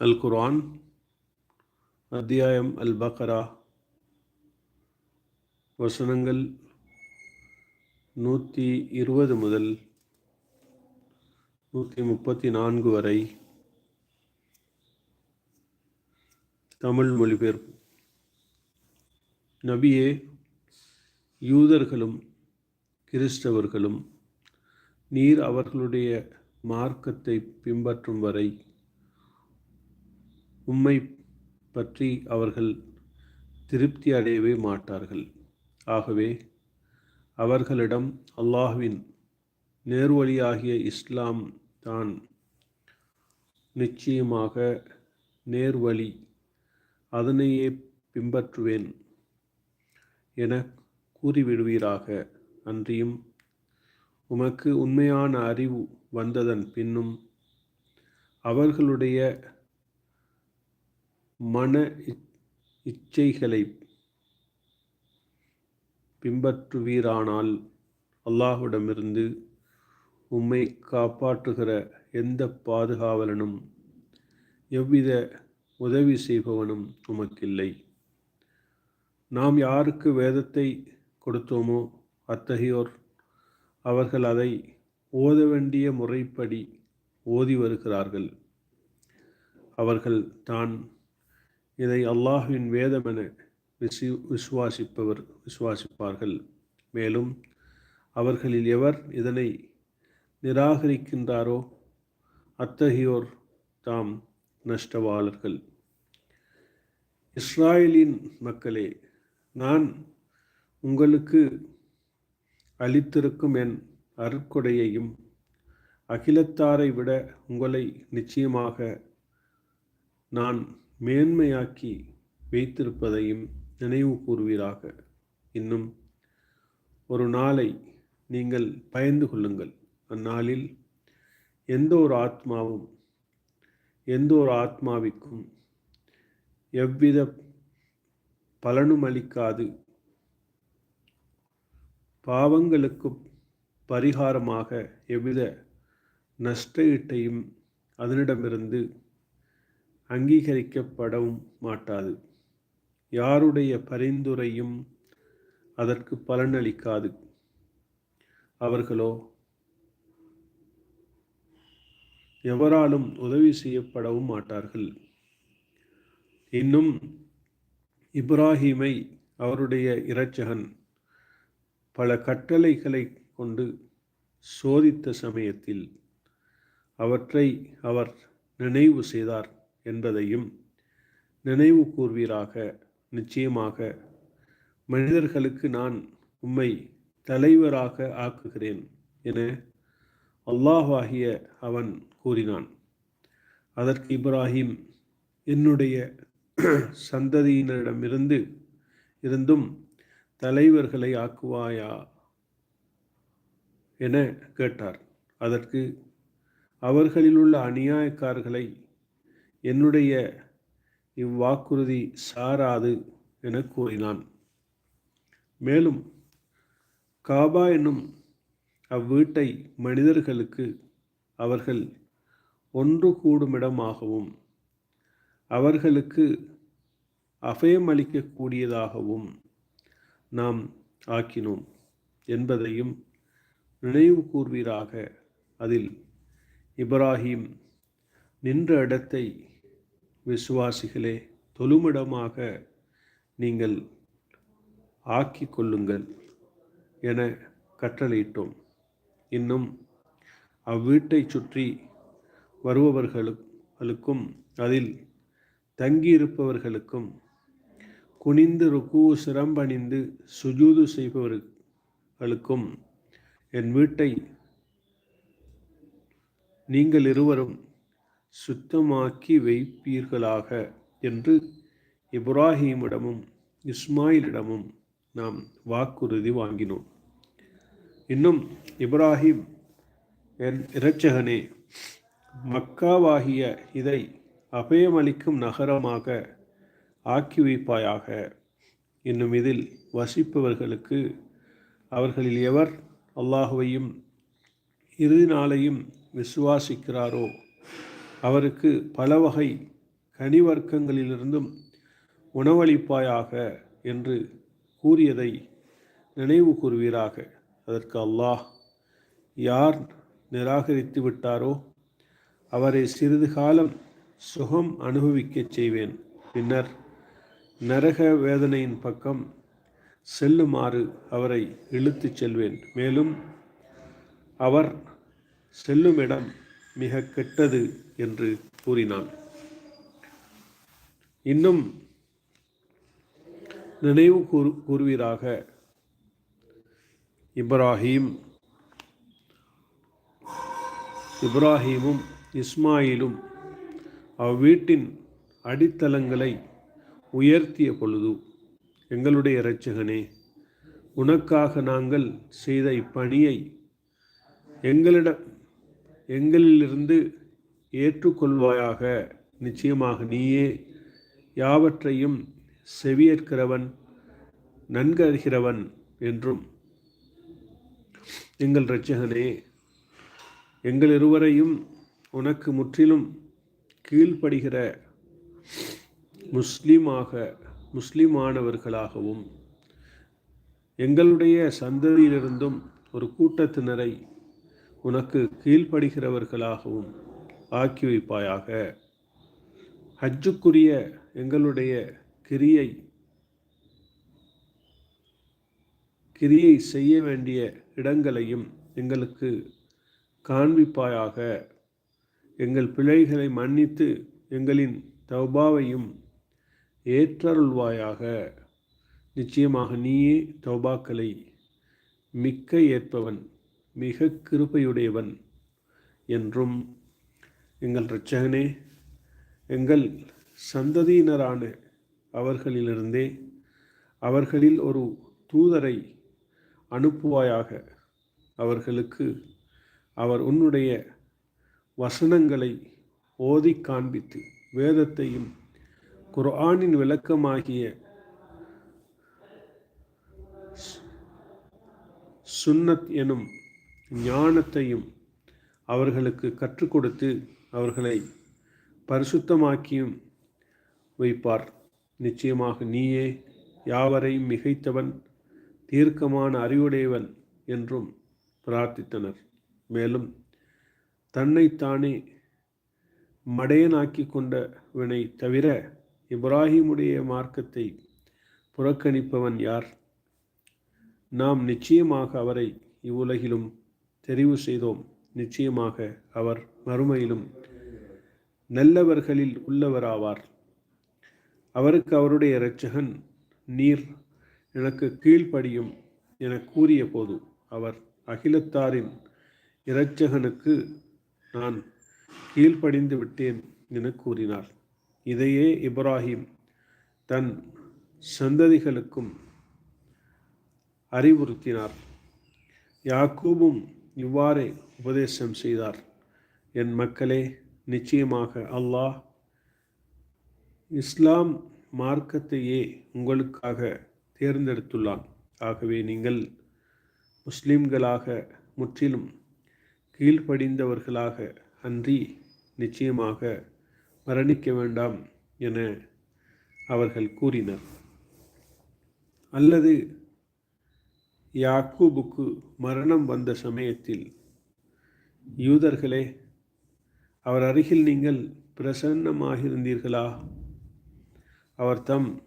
அல் குரான் அத்தியாயம் அல் பக்ரா வசனங்கள் நூற்றி இருபது முதல் நூற்றி முப்பத்தி நான்கு வரை தமிழ் மொழிபெயர்ப்பு. நபியே யூதர்களும் கிறிஸ்தவர்களும் நீர் அவர்களுடைய மார்க்கத்தை பின்பற்றும் வரை உம்மை பற்றி அவர்கள் திருப்தி அடையவே மாட்டார்கள். ஆகவே அவர்களிடம் அல்லாஹ்வின் நேர்வழியாகிய இஸ்லாம் தான் நிச்சயமாக நேர்வழி. அதனையே பின்பற்றுவேன் என கூறிவிடுவீராக. அன்றியும் உமக்கு உண்மையான அறிவு வந்ததன் பின்னும் அவர்களுடைய மன இச்சைகளை பின்பற்றுவீரானால் அல்லாஹுடமிருந்து உம்மை காப்பாற்றுகிற எந்த பாதுகாவலனும் எவ்வித உதவி செய்பவனும் உமக்கில்லை. நாம் யாருக்கு வேதத்தை கொடுத்தோமோ அத்தகையோர் அவர்கள் அதை ஓத வேண்டிய முறைப்படி ஓதி வருகிறார்கள். அவர்கள் தான் இதை அல்லாஹுவின் வேதமென விசி விசுவாசிப்பவர் விசுவாசிப்பார்கள். மேலும் அவர்களில் எவர் இதனை நிராகரிக்கின்றாரோ அத்தகையோர் தாம் நஷ்டவாளர்கள். இஸ்ராயலின் மக்களே நான் உங்களுக்கு அளித்திருக்கும் என் அருட்கொடையையும் அகிலத்தாரை விட உங்களை நிச்சயமாக நான் மேன்மையாக்கி வைத்திருப்பதையும் நினைவு கூறுவீராக. இன்னும் ஒரு நாளை நீங்கள் பயந்து கொள்ளுங்கள். அந்நாளில் எந்த ஒரு ஆத்மாவும் எந்த ஒரு ஆத்மாவிற்கும் எவ்வித பலனும் அளிக்காது. பாவங்களுக்கு பரிகாரமாக எவ்வித நஷ்ட ஈட்டையும் அதனிடமிருந்து அங்கீகரிக்கப்படவும் மாட்டாது. யாருடைய பரிந்துரையும் அதற்கு பலனளிக்காது. அவர்களோ எவராலும் உதவி செய்யப்படவும் மாட்டார்கள். இன்னும் இப்ராஹீமை அவருடைய இரட்சகன் பல கட்டளைகளை கொண்டு சோதித்த சமயத்தில் அவற்றை அவர் நினைவு செய்தார். என்பதையும் நினைவு கூர்வீராக நிச்சயமாக மனிதர்களுக்கு நான் உம்மை தலைவராக ஆக்குகிறேன் என அல்லாஹாகிய அவன் கூறினான். அதற்கு இப்ராஹிம் என்னுடைய சந்ததியினரிடமிருந்து இருந்தும் தலைவர்களை ஆக்குவாயா என கேட்டார். அதற்கு அவர்களில் உள்ள அநியாயக்காரர்களை என்னுடைய இவ்வாக்குறுதி சாராது என கூறினான். மேலும் காபா என்னும் அவ்வீட்டை மனிதர்களுக்கு அவர்கள் ஒன்று கூடுமிடமாகவும் அவர்களுக்கு அபயமளிக்கக்கூடியதாகவும் நாம் ஆக்கினோம் என்பதையும் நினைவு கூர்வீராக அதில் இப்ராஹிம் நின்ற இடத்தை விசுவாசிகளே தொழுமிடமாக நீங்கள் ஆக்கி கொள்ளுங்கள் என கட்டளையிட்டோம். இன்னும் அவ்வீட்டை சுற்றி வருபவர்களுக்கும் அதில் தங்கியிருப்பவர்களுக்கும் குனிந்து ருக்கு சிரம்பணிந்து சுஜூது செய்பவர்களுக்கும் என் வீட்டை நீங்கள் இருவரும் சுத்தமாக்கி வைப்பீர்களாக என்று இப்ராஹீமிடமும் இஸ்மாயிலிடமும் நாம் வாக்குறுதி வாங்கினோம். இன்னும் இப்ராஹிம் என் இரட்சகனே மக்காவாகிய இதை அபயமளிக்கும் நகரமாக ஆக்கி வைப்பாயாக. இன்னும் இதில் வசிப்பவர்களுக்கு அவர்களில் எவர் அல்லாஹுவையும் இறுதி நாளையும் விசுவாசிக்கிறாரோ அவருக்கு பல வகை கனிவர்க்கங்களிலிருந்தும் உணவளிப்பாயாக என்று கூறியதை நினைவு கூறுவீராக. அதற்கு அல்லாஹ் யார் நிராகரித்து விட்டாரோ அவரை சிறிது காலம் சுகம் அனுபவிக்கச் செய்வேன். பின்னர் நரக வேதனையின் பக்கம் செல்லுமாறு அவரை இழுத்துச் செல்வேன். மேலும் அவர் செல்லும் இடம் மிக கெட்டது என்று கூறினான். இன்னும் நினைவு கூறு கூறுவீராக. இப்ராஹீம் இப்ராஹீமும் இஸ்மாயிலும் அவ்வீட்டின் அடித்தளங்களை உயர்த்திய பொழுது எங்களுடைய இரட்சகனே உனக்காக நாங்கள் செய்த இப்பணியை எங்களிடம் எங்களிலிருந்து ஏற்றுக்கொள்வாயாக. நிச்சயமாக நீயே யாவற்றையும் செவியேற்கிறவன் நன்கருகிறவன் என்றும். எங்கள் இரட்சகனே எங்கள் இருவரையும் உனக்கு முற்றிலும் கீழ்ப்படுகிற முஸ்லீமாக முஸ்லிமானவர்களாகவும் எங்களுடைய சந்ததியிலிருந்தும் ஒரு கூட்டத்தினரை உனக்கு கீழ்ப்படுகிறவர்களாகவும் ஆக்கி வைப்பாயாக. ஹஜ்ஜுக்குரிய எங்களுடைய கிரியை கிரியை செய்ய வேண்டிய இடங்களையும் எங்களுக்கு காண்பிப்பாயாக. எங்கள் பிழைகளை மன்னித்து எங்களின் தௌபாவையும் ஏற்றருள்வாயாக. நிச்சயமாக நீயே தௌபாக்களை மிக்க ஏற்பவன். மிக கிருப்பையுடையவன் என்றும் எங்கள் இரட்சகனே எங்கள் சந்ததியினரான அவர்களிலிருந்தே அவர்களில் ஒரு தூதரை அனுப்புவாயாக. அவர்களுக்கு அவர் உன்னுடைய வசனங்களை ஓதி காண்பித்து வேதத்தையும் குர்ஆனின் விளக்கமாகிய சுன்னத் எனும் ஞானத்தையும் அவர்களுக்கு கற்றுக் கொடுத்து அவர்களை பரிசுத்தமாக்கியும் வைப்பார். நிச்சயமாக நீயே யாவரையும் மிகைத்தவன் தீர்க்கமான அறிவுடையவன் என்றும் பிரார்த்தித்தனர். மேலும் தன்னைத்தானே மடையனாக்கி கொண்டவனை தவிர இப்ராஹிமுடைய மார்க்கத்தை புறக்கணிப்பவன் யார்? நாம் நிச்சயமாக அவரை இவ்வுலகிலும் தெரிவு செய்தோம். நிச்சயமாக அவர் மறுமையிலும் நல்லவர்களில் உள்ளவராவார். அவருக்கு அவருடைய இரட்சகன் நீர் எனக்கு கீழ்ப்படியும் என கூறிய போது அவர் அகிலத்தாரின் இரட்சகனுக்கு நான் கீழ்ப்படிந்து விட்டேன் என கூறினார். இதையே இப்ராஹிம் தன் சந்ததிகளுக்கும் அறிவுறுத்தினார். யாக்கூபும் இவ்வாறே உபதேசம் செய்தார். என் மக்களே நிச்சயமாக அல்லாஹ் இஸ்லாம் மார்க்கத்தையே உங்களுக்காக தேர்ந்தெடுத்துள்ளான். ஆகவே நீங்கள் முஸ்லிம்களாக முற்றிலும் கீழ்ப்படிந்தவர்களாக அன்றி நிச்சயமாக மரணிக்க வேண்டாம் என அவர்கள் கூறினர். அல்லது யாக்கூபுக்கு மரணம் வந்த சமயத்தில் யூதர்களே அவர் அருகில் நீங்கள் பிரசன்னமாகியிருந்தீர்களா அவர் தம்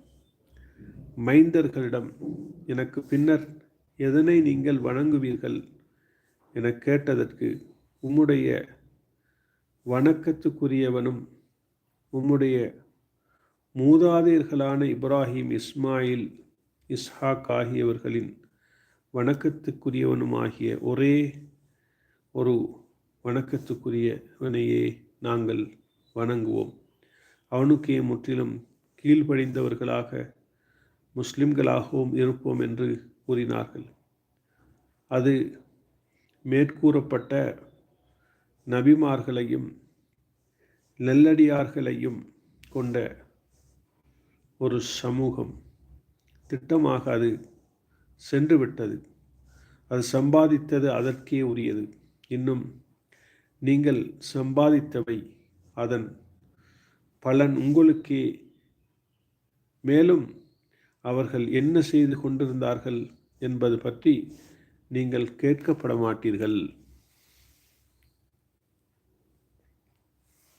மைந்தர்களிடம் எனக்கு பின்னர் எதனை நீங்கள் வணங்குவீர்கள்? என கேட்டதற்கு உம்முடைய வணக்கத்துக்குரியவனும் உம்முடைய மூதாதையர்களான இப்ராஹிம் இஸ்மாயில் இஸ்ஹாக் ஆகியவர்களின் வணக்கத்துக்குரியவனுமாகிய ஒரே ஒரு வணக்கத்துக்குரியவனையே நாங்கள் வணங்குவோம். அவனுக்கே முற்றிலும் கீழ்ப்படிந்தவர்களாக முஸ்லிம்களாகவும் இருப்போம் என்று கூறினார்கள். அது மேற்கூறப்பட்ட நபிமார்களையும் நெல்லடியார்களையும் கொண்ட ஒரு சமூகம். திட்டமாக அது சென்று விட்டது அது சம்பாதித்தது அதற்கே உரியது. இன்னும் நீங்கள் சம்பாதித்தவை அதன் பலன் உங்களுக்கே. மேலும் அவர்கள் என்ன செய்து கொண்டிருந்தார்கள் என்பது பற்றி நீங்கள் கேட்கப்பட மாட்டீர்கள்